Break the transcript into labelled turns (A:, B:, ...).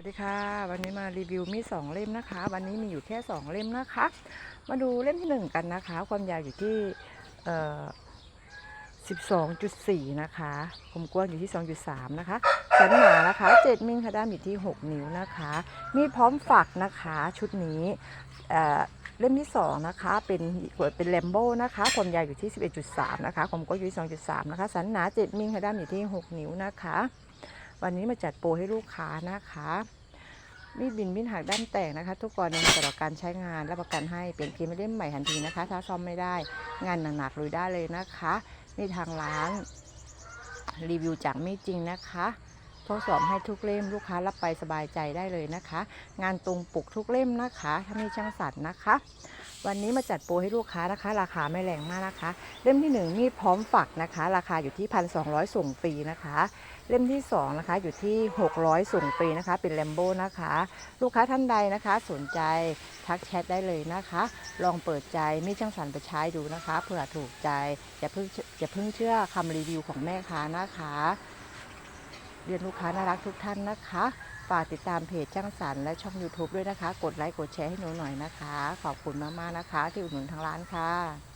A: สวัสดีค่ะ วันนี้มารีวิวมีสองเล่มนะคะ วันนี้มีอยู่แค่สองเล่มนะคะ มาดูเล่มที่หนึ่งกันนะคะ ความยาวอยู่ที่เอ่อ12.4 นะคะคมกว้างอยู่ที่ 2.3 นะคะสันหนานะคะ 7 มิลค่ะด้ามอยู่ที่ 6 นิ้วนะคะ มีพร้อมฝักนะคะชุดนี้เอ่อเล่มที่สองนะคะ เป็นเป็นแลมโบ้นะคะ ความยาวอยู่ที่ 11.3 นะคะความกว้างอยู่ที่ 2.3 นะคะ สันหนา 7 มิลค่ะด้ามอยู่ที่ 6 นิ้วนะคะ วันนี้มาจัดโปรให้ลูกค้านะคะมีดบินมิดหักด้านแตกนะคะ ทุกกรณีตลอดการใช้งานรับประกันให้เปลี่ยนพิมพ์ไม่เล่มใหม่ทันทีนะคะ ถ้าซ่อมไม่ได้งานหนักๆลุยได้เลยนะคะนี่ทางร้านรีวิวจากมีดจริงนะคะทดสอบให้ทุกเล่มลูกค้ารับไปสบายใจได้เลยนะคะ งานตรงปกทุกเล่มนะคะ ถ้ามีช่างสัตว์นะคะ วันนี้มาจัดโปรให้ลูกค้านะคะ ราคาไม่แรงมากนะคะ เล่มที่หนึ่งมีดพร้อมฝักนะคะ ราคาอยู่ที่1,200ส่งฟรีนะคะ เล่มที่สองนะคะอยู่ที่ 600 ส่งฟรีนะคะ เป็นแลมโบ้นะคะ ลูกค้าท่านใดนะคะ สนใจทักแชทได้เลยนะคะ ลองเปิดใจมีช่างสันไปใช้ดูนะคะเผื่อถูกใจอย่าเพิ่งอย่าเพิ่งเชื่อคำรีวิวของแม่ค้านะคะ เรียนลูกค้าน่ารักทุกท่านนะคะ ฝากติดตามเพจช่างสรรและช่อง YouTube ด้วยนะคะ กดไลค์กดแชร์ให้หนูหน่อยนะคะ ขอบคุณมากๆนะคะ ที่อุดหนุนทางร้านค่ะ